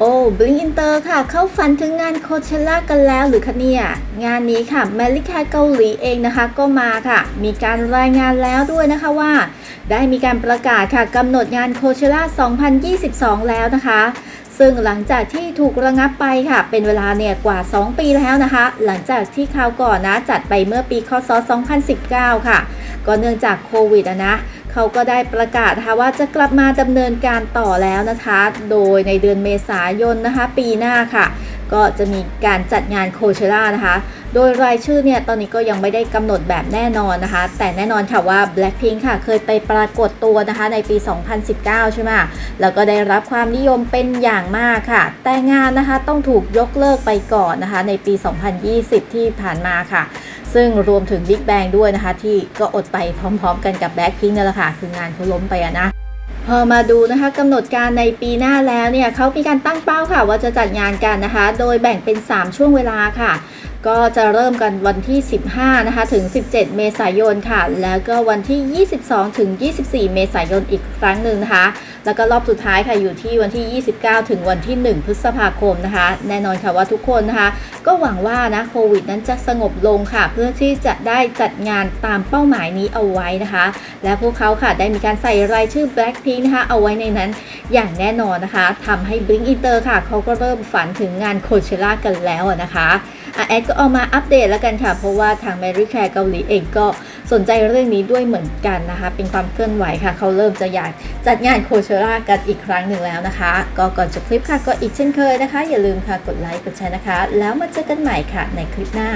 โอ้บลิงอินเตอร์ค่ะ เข้าฝันถึงงานโคเชล่ากันแล้วหรือคะเนี่ย งานนี้ค่ะแมลิคาเกาหลีเองนะคะก็มาค่ะ มีการรายงานแล้วด้วยนะคะว่า ได้มีการประกาศค่ะกำหนดงานโคเชล่า 2022 แล้วนะคะ ซึ่งหลังจากที่ถูกระงับไปค่ะ เป็นเวลาเนี่ยกว่า 2 ปีแล้วนะคะ หลังจากที่คราวก่อนนะจัดไปเมื่อปีคศ 2019 ค่ะ ก็เนื่องจากโควิดอะนะ เขาก็ได้ประกาศนะคะว่าจะกลับมาดำเนินการต่อแล้วนะคะ โดยในเดือนเมษายนนะคะ ปีหน้าค่ะ ก็จะมีการจัดงานโคเชล่านะคะ โดยรายชื่อเนี่ยตอนนี้ก็ยังไม่ได้กำหนดแบบแน่นอนนะคะ แต่แน่นอนค่ะว่า Blackpink ค่ะเคยไปปรากฏตัวนะคะในปี 2019 ใช่ไหมแล้วก็ได้รับความนิยมเป็นอย่างมากค่ะ แต่งานนะคะต้องถูกยกเลิกไปก่อนนะคะ ในปี 2020 ที่ผ่านมาค่ะ ซึ่งรวมถึง Big Bang ด้วยนะคะ ที่ก็อดไปพร้อมๆ กันกับ Blackpink นั่นแหละค่ะ คืองานเขาล้มไปอะนะ พอมาดูนะคะกำหนดการในปีหน้าแล้วเนี่ยเขามีการตั้งเป้าค่ะ ว่าจะจัดงานกันนะคะ โดยแบ่งเป็น 3 ช่วงเวลาค่ะ ก็จะเริ่มกันวันที่ 15 นะคะ ถึง 17 เมษายนค่ะ แล้วก็วันที่ 22 ถึง 24 เมษายนอีกครั้งหนึ่งนะคะ แล้วก็รอบสุดท้ายค่ะอยู่ที่วันที่ 29 ถึงวันที่ 1 พฤษภาคมนะคะ แน่นอนค่ะว่าทุกคนนะคะ ก็หวังว่านะโควิดนั้นจะสงบลงค่ะ เพื่อที่จะได้จัดงานตามเป้าหมายนี้เอาไว้นะคะ และพวกเขาค่ะได้มีการใส่รายชื่อ Blackpink นะคะเอาไว้ในนั้นอย่างแน่นอนนะคะทำให้ Blink Inter ค่ะเขาก็เริ่มฝันถึงงานโคเชล่ากันแล้วนะคะแอดก็เอามาอัปเดตแล้วกันค่ะ เพราะว่าทาง Mary Care เกาหลีเองก็สนใจเรื่องนี้ด้วยเหมือนกันนะคะ เป็นความเคลื่อนไหวค่ะ เขาเริ่มจะอยากจัดงานโคเชล่ากันอีกครั้งหนึ่งแล้วนะคะ ก็ก่อนจบคลิปค่ะก็อีกเช่นเคยนะคะ อย่าลืมค่ะกดไลค์กดแชร์นะคะ แล้วมาเจอกันใหม่ค่ะในคลิปหน้า